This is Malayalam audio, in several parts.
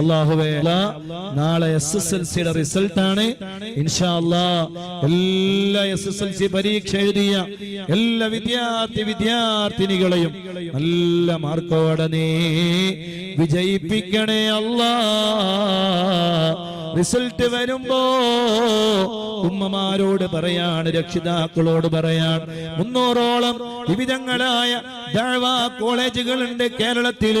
അള്ളാഹുവേ നാളെ എസ് എസ് എൽ സിയുടെ റിസൾട്ട് ആണ്. ഇൻഷാ അല്ലാ എല്ലാ എസ് എസ് എൽ സി പരീക്ഷ എഴുതിയ എല്ലാ വിദ്യാർത്ഥി വിദ്യാർത്ഥിനികളെയും നല്ല മാർക്കോടെ നീ വിജയിപ്പിക്കണേ അല്ലാ. റിസൾട്ട് വരുമ്പോ ഉമ്മമാരോട് പറയാണ് രക്ഷിതാക്കളോട് പറയാൻ മുന്നൂറോളം വിവിധങ്ങളായ കോളേജുകളുണ്ട് കേരളത്തിൽ.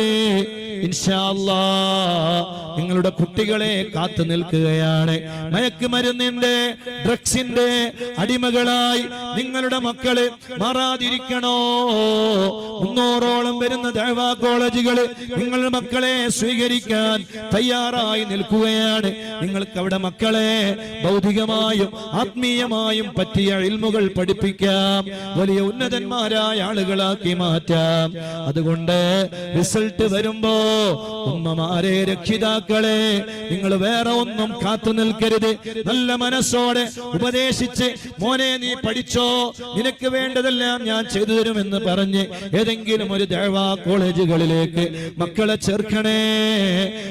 നിങ്ങളുടെ കുട്ടികളെ കാത്തു നിൽക്കുകയാണ്. മയക്കുമരുന്നിന്റെ ഡ്രഗ്സിന്റെ അടിമകളായി നിങ്ങളുടെ മക്കൾ മാറാതിരിക്കണോ? മുന്നൂറോളം വരുന്ന ദേവാ കോളേജുകൾ നിങ്ങളുടെ മക്കളെ സ്വീകരിക്കാൻ തയ്യാറായി നിൽക്കുകയാണ്. നിങ്ങൾക്ക് അവിടെ മക്കളെ ഭൗതികമായും ആത്മീയമായും പറ്റിയ ഇൽമുകൾ പഠിപ്പിക്കാം. വലിയ ഉന്നതന്മാരായ ആളുകളാക്കി മാറ്റാം അതുകൊണ്ട് റിസൾട്ട് വരുമ്പോ ഉമ്മമാരെ രക്ഷിതാക്കളെ നിങ്ങൾ വേറെ ഒന്നും കാത്തു നിൽക്കരുത് നല്ല മനസ്സോടെ ഉപദേശിച്ച് മോനെ നീ പഠിച്ചോ നിനക്ക് വേണ്ടതെല്ലാം ഞാൻ ചെയ്തു തരുമെന്ന് പറഞ്ഞ് ഏതെങ്കിലും ഒരു ദേവാ കോളേജുകളിലേക്ക് മക്കളെ ചേർക്കണേ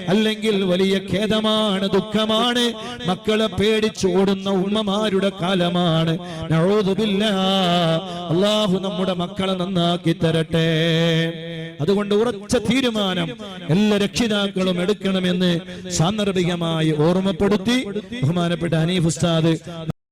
അല്ലെങ്കിൽ വലിയ ഖേദമാണ് ദുഃഖമാണ് മക്കളെ പേടിച്ചോടുന്ന ഉമ്മമാരുടെ കാലമാണ്. അള്ളാഹു നമ്മുടെ മക്കളെ നന്നാക്കി തരട്ടെ അതുകൊണ്ട് ഉറച്ച തീരുമാനം എല്ലാ രക്ഷിതാക്കളും എടുക്കണമെന്ന് സാന്ദർഭികമായി ഓർമ്മപ്പെടുത്തി ബഹുമാനപ്പെട്ട അനീഫ് ഉസ്താദ്